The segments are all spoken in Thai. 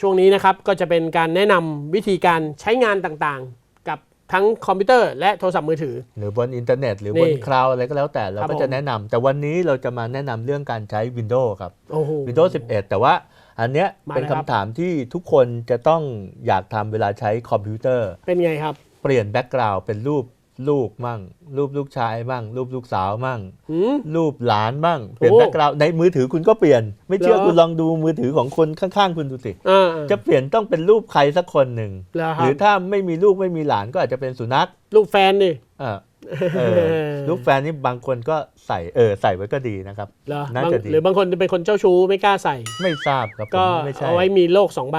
ช่วงนี้นะครับก็จะเป็นการแนะนำวิธีการใช้งานต่างๆ กับทั้งคอมพิวเตอร์และโทรศัพท์มือถือ หรือบนอินเทอร์เน็ตหรือนี่บนคลาวด์อะไรก็แล้วแต่เราครับก็ผมจะแนะนำแต่วันนี้เราจะมาแนะนำเรื่องการใช้ Windows ครับโอ้โห Windows 11 แต่ว่าอันเนี้ยมาเป็นเลยครับคำถามที่ทุกคนจะต้องอยากทำเวลาใช้คอมพิวเตอร์ เป็นไงครับ เปลี่ยนแบ็กกราวด์เป็นรูป ลูกมั่ง รูปลูกชายมั่ง รูปลูกสาวมั่งหืมรูปหลานบ้างเปลี่ยนโอ้แบ็กกราวด์ในมือถือคุณก็เปลี่ยน ไม่เชื่อเหรอคุณลองดูมือถือของคนข้างๆ คุณดูสิอ่าจะเปลี่ยนต้องเป็นรูปใครสักคนหนึ่งเหรอคหรัรืบอถ้าไม่มีลูกไม่มีหลานก็อาจจะเป็นสุนัขลูกแฟนนี่เออเออรูปแฟนนี่บางคนก็ใส่เออใส่ไว้ก็ดีนะครับเหรอน่าบางจะดีหรือบางคนจะเป็นคนเจ้าชู้ไม่กล้าใส่ ไม่ทราบครับผมก็ไม่ใช่เอาไว้มีโลกสองใบ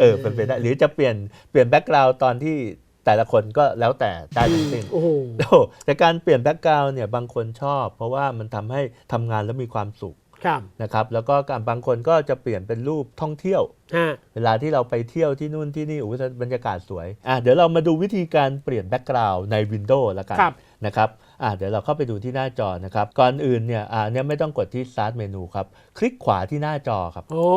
เออเป็นไปได้หรือจะเปลี่ยนเปลี่ยนแบ็กกราวด์ตอนที่ แต่ละคนก็แล้วแต่ได้ทั้งสิ้นโอ้โหโอ้แต่การเปลี่ยนแบ็กกราวด์เนี่ยบางคนชอบ เพราะว่ามันทำให้ทำงานแล้วมีความสุขครับนะครับแล้วก็การบางคนก็จะเปลี่ยนเป็นรูปท่องเที่ยวฮะเวลาที่เราไปเที่ยวที่นู่นที่นี่อุยบรรยากาศสวยอะเดี๋ยวเรามาดูวิธีการเปลี่ยนแบ็กกราวด์ใน Windows ละกันครับนะครับอะเดี๋ยวเราเข้าไปดูที่หน้าจอนะครับ ก่อนอื่นเนี่ยอะเนี่ยไม่ต้องกดที่ Start เมนูครับ คลิกขวาที่หน้าจอครับโอ้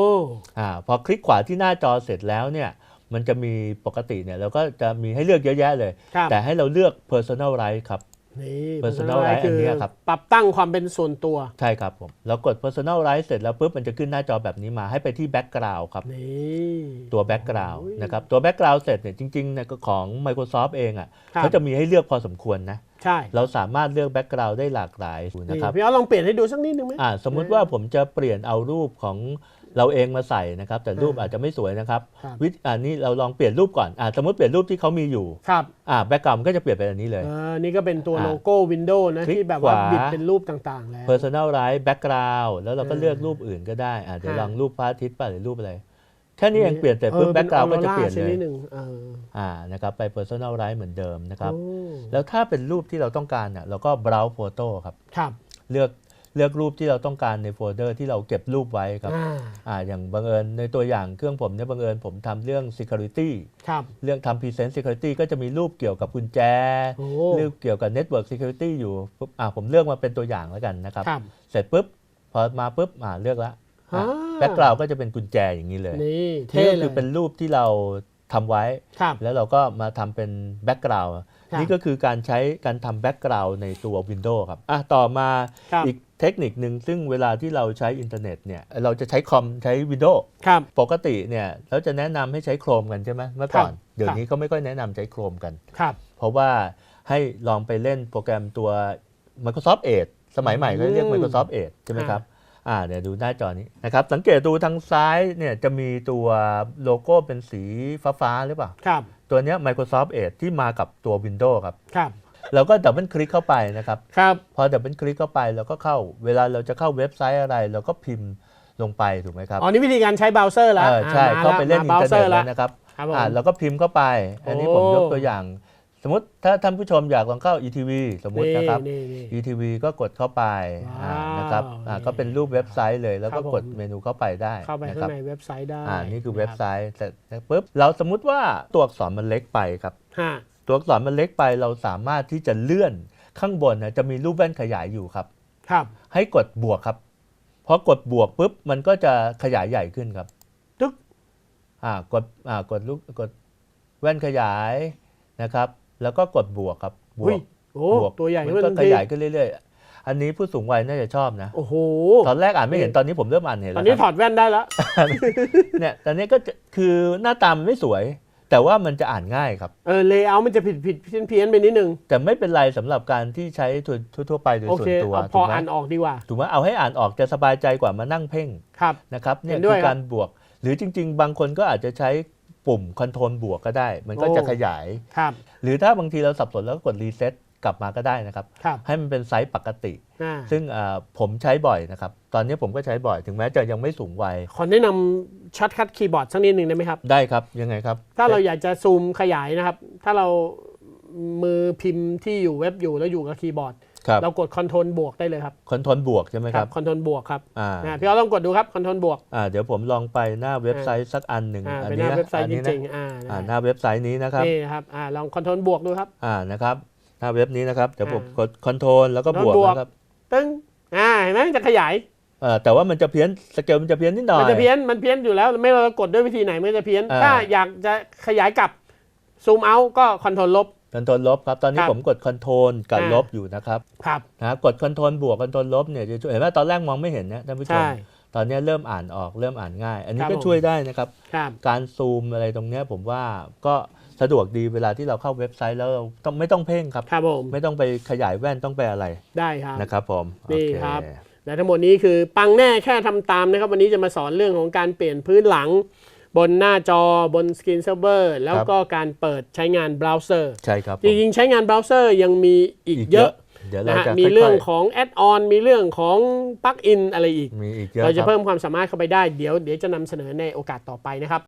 อ่าพอคลิกขวาที่หน้าจอเสร็จแล้วเนี่ย มันจะมีปกติเนี่ยเราก็จะมีให้เลือกเยอะแยะเลย ครับ แต่ให้เราเลือก Personalize ครับ นี่ Personalize อันเนี้ยครับ ปรับตั้งความเป็นส่วนตัว ใช่ครับผมเรากด Personalize เสร็จแล้วปุ๊บมันจะขึ้นหน้าจอแบบนี้มาให้ไปที่ Background ครับ นี่ ตัว Background โอ้ยนะครับตัว Background เสร็จเนี่ยจริงๆเนี่ยก็ของ Microsoft เองอะครับ เขาจะมีให้เลือกพอสมควรนะ ใช่ เราสามารถเลือก Background ได้หลากหลายนะนี่ครับพี่เอาลองเปลี่ยนให้ดูสักนิดนึงไหมอ่าสมมุติว่าผมจะเปลี่ยนเอารูปของเราเองมาใส่นะครับ แต่รูปอาจจะไม่สวยนะครับครับวิธีอ่านี่เราลองเปลี่ยนรูปก่อนอ่าสมมติเปลี่ยนรูปที่เขามีอยู่ครับอ่าแบ็กกราวด์ก็จะเปลี่ยนเป็นอันนี้เลยเออนี่ก็เป็นตัวอ่าโลโก้ Windows นะคลิกที่แบบว่าขวาบิดเป็นรูปต่างๆแล้ว personalize background แล้วเราก็เออเลือกรูปอื่นก็ได้อ่าเดี๋ยวฮะลองรูปพระอาทิตย์ป่ะหรือรูปอะไรแค่นี้เองเปลี่ยนเสร็จปุ๊บออแบ็กกราวด์ป็ก็นจะเปลี่ยนออร่าชเลยนิดหนึ่งเอออ่านะครับไป personalize เหมือนเดิมนะครับโอ้แล้วถ้าเป็นรูปที่เราต้องการเนี่ยเราก็ browse photo ครับครับเลือกเลือกรูปที่เราต้องการในโฟลเดอร์ที่เราเก็บรูปไว้ครับอ่าอ่าอย่างบังเอิญในตัวอย่างเครื่องผมเนี่ยบังเอิญผมทำเรื่อง security ครับเรื่องทำ present security ก็จะมีรูปเกี่ยวกับกุญแจโอ้เรื่องเกี่ยวกับ network security อยู่ปุ๊บอ่าผมเลือกมาเป็นตัวอย่างแล้วกันนะครับครับเสร็จปุ๊บพอมาปุ๊บอ่าเลือกแล้วอ่า แบ็กกราวก็จะเป็นกุญแจอย่างนี้เลยนี่นี่เท่ก็เลคืยอเป็นรูปที่เราทำไว้ครับแล้วเราก็มาทำเป็นแบ็กกราวครับนี่ก็คือการใช้การทำแบ็กกราวในตัว Windows ครับอะต่อมาครับอีกเทคนิคหนึ่งซึ่งเวลาที่เราใช้อินเทอร์เน็ตเนี่ยเราจะใช้คอมใช้ Windows ครับปกติเนี่ยเราจะแนะนำให้ใช้โครมกันใช่ไหมเมื่อก่อนครับเดี๋ยวนี้เขาไม่ค่อยแนะนำใช้โครมกันครับเพราะว่าให้ลองไปเล่นโปรแกรมตัว Microsoft Edge สมัยใหม่ก็เรียกอืม Microsoft Edge ใช่ไหมครับ อ่าเดี๋ยวดูหน้าจอนี้นะครับสังเกตดูทางซ้ายเนี่ยจะมีตัวโลโก้เป็นสีฟ้าๆหรือเปล่า ครับ ตัวเนี้ย Microsoft Edge ที่มากับตัว Windows ครับ ครับ เราก็ดับเบิลคลิกเข้าไปนะครับ ครับ พอดับเบิลคลิกเข้าไปเราก็เข้าเวลาเราจะเข้าเว็บไซต์อะไร เราก็พิมพ์ลงไปถูกไหมครับอ๋อนี่วิธีการใช้เบราว์เซอร์แล้วเออใช่อ่เข้าไปเล่นอินเทอร์เน็ตแล้แล้ววนะครับ ครับผม อ่าเราก็พิมพ์เข้าไป อันนี้ผมโอ้ยกตัวอย่าง สมมติถ้าท่านผู้ชมอยากลองเข้า ETV สมมตินะครับนี่นี่ ETV ก็กดเข้าไปอ่าว้าวนะครับอ่าก็เป็นรูปเว็บไซต์เลยแล้วก็ครับผมกดเมนูเข้าไปได้เข้าไปนะข้าครังบในเว็บไซต์ได้อ่านี่คือเว็บไซต์เสร็จแล้วปุ๊บเราสมมุติว่าตัวอักษรมันเล็กไปครับฮะตัวอักษรมันเล็กไปเราสามารถที่จะเลื่อนข้างบนนะจะมีรูปแว่นขยายอยู่ครับ ครับ ให้กดบวกครับพอกดบวกปุ๊บมันก็จะขยายใหญ่ขึ้นครับตึ๊กอ่ากดอ่ากดลูกกดแว่นขยายนะครับ แล้วก็กดบวกครับบวอุ้ยกโอ้บวกตัวใหญ่มัขึ้นก็ทันขทียายขึ้นเรื่อยๆ อันนี้ผู้สูงวัยน่าจะชอบนะโอ้โหตอนแรกอ่านไม่เห็นตอนนี้ผมเริ่มอ่านเห็นตอแล้นวนี้คถรับอดแว่นได้แล้วเนี่ยตอนนี้ก็จะคือหน้าตามันไม่สวย แต่ว่ามันจะอ่านง่ายครับเออเลเยอร์มันจะผิดผิดเพี้ยนเพี้ยนๆไปนิดนึง แต่ไม่เป็นไรสำหรับการที่ใช้ทั่วทั่วๆไปโดยโอส่วเคนตัวเอาพถูอกไหมอ่านออกดีกว่าถูกไหมเอาให้อ่านออกจะสบายใจกว่ามานั่งเพ่งครับนะครับเนี่ยเห็นด้คืวยอครับการบวก หรือจริง ๆ บางคนก็อาจจะใช้ ปุ่มคอนโทรลบวกก็ได้ มันก็โอ้จะขยาย ครับหรือถ้าบางทีเราสับสนแล้วก็กดรีเซ็ตกลับมาก็ได้นะครับ ครับให้มันเป็นไซส์ปกติ อ่าซึ่งอ่าผมใช้บ่อยนะครับ ตอนนี้ผมก็ใช้บ่อยถึงแม้จะยังไม่สูงวัยขอแนะนำช็อตคัทคีย์บอร์ดสักนิดหนึ่งได้ไหมครับ ได้ครับยังไงครับถ้าเราอยากจะซูมขยายนะครับ ถ้าเรามือพิมพ์ที่อยู่เว็บอยู่แล้วอยู่กับคีย์บอร์ด ครับ เรากดคอนโทรลบวกได้เลยครับคอนโทรลบวกใช่ไหมครับคอนโทรลบวกครับอ่านะพี่เอาต้องกดดูครับคอนโทรลบวกอ่าเดี๋ยวผมลองไปหน้าเว็บไซต์สักอันหนึ่งอ่าอัเป็นหนี้น้านะเว็บไซต์อันจนี้ริงนะๆอ่าอ่านะหน้าเว็บไซต์นี้นะครับนี่นะครับอ่าลองคอนโทรลบวกดูครับ อ่านะครับหน้าเว็บนี้นะครับเดี๋ยวผมอ่ากดคอนโทรลแล้วก็บวกบวก นะครับตึ้งอ่าเห็นไหมจะขยายเอ่อแต่ว่ามันจะเพี้ยนสเกลมันจะเพี้ยนนิดหน่อย มันจะเพี้ยนมันเพี้ยนอยู่แล้ว ไม่ว่าเรากดด้วยวิธีไหนมันจะเพี้ยน อ่า ถ้าอยากจะขยายกลับซูมเอาก็คอนโทรลลบ คอนโทรลลบครับ ตอนนี้ครับผมกดคอนโทรลกับอ่าลบอยู่นะครับครับนะกดคอนโทรลบวกคอนโทรลลบเนี่ยจะช่วยเห็นไหมตอนแรกมองไม่เห็นนะท่านผู้ชมใช่ตอนนี้เริ่มอ่านออกเริ่มอ่านง่าย อันนี้ครับก็ผมช่วยได้นะครับครับ การซูมอะไรตรงเนี้ยผมว่าก็สะดวกดีเวลาที่เราเข้าเว็บไซต์แล้วเราต้องไม่ต้องเพ่งครับครับผมไม่ต้องไปขยายแว่นต้องไปอะไรได้ครับนะครับผมนี่โอเครับและทั้งหมดนี้คือปังแน่แค่ทำตามนะครับ วันนี้จะมาสอนเรื่องของการเปลี่ยนพื้นหลัง บนหน้าจอบนสกรีนเซิร์ฟเวอร์แล้วก็การเปิดใช้งานเบราว์เซอร์ใช่ครับผมจริงๆใช้งานเบราว์เซอร์ยังมีอีกอีกเยเยอะอะเดี๋ยวเรานะฮะจะมีค่ยๆเรื่องของแอดออนมีเรื่องของปลั๊กอินอะไรอีกมีอีกเยอะเราจะครับเพิ่มความสามารถเข้าไปได้เดี๋ยวเดี๋ยวจะนำเสนอในโอกาสต่อไปนะครับ